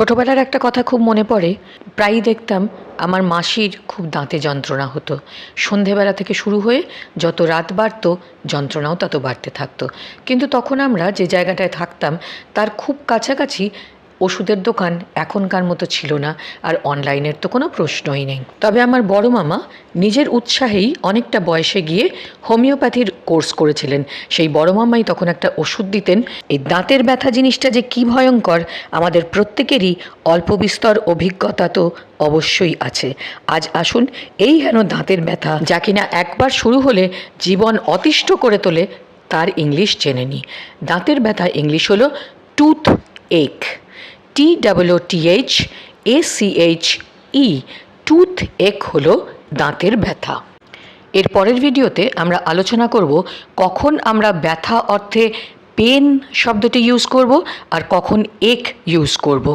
ছোটবেলার একটা কথা খুব মনে পড়ে। প্রায়ই দেখতাম আমার মাসির খুব দাঁতে যন্ত্রণা হতো। সন্ধেবেলা থেকে শুরু হয়ে যত রাত বাড়ত, যন্ত্রণাও তত বাড়তে থাকতো। কিন্তু তখন আমরা যে জায়গাটায় থাকতাম, তার খুব কাছাকাছি ওষুধের দোকান এখনকার মতো ছিল না আর অনলাইনের তো কোনো প্রশ্নই নেই। তবে আমার বড় মামা নিজের উৎসাহেই অনেকটা বয়সে গিয়ে হোমিওপ্যাথির কোর্স করেছিলেন। সেই বড় মামাই তখন একটা ওষুধ দিতেন, এই দাঁতের ব্যথা জিনিসটা যে কী ভয়ঙ্কর, আমাদের প্রত্যেকেরই অল্প বিস্তর অভিজ্ঞতা তো অবশ্যই আছে। আজ আসুন, এই হেন দাঁতের ব্যথা যা কিনা একবার শুরু হলে জীবন অতিষ্ঠ করে তোলে, তার ইংলিশ জেনে নিই দাঁতের ব্যথা ইংলিশ হলো টুথ এক টি double O T H A C H E tooth এক হল দাঁতের ব্যথা। এর পরের ভিডিওতে আমরা আলোচনা করব কখন আমরা ব্যথা অর্থে পেন শব্দটি ইউজ করব আর কখন এক ইউজ করব।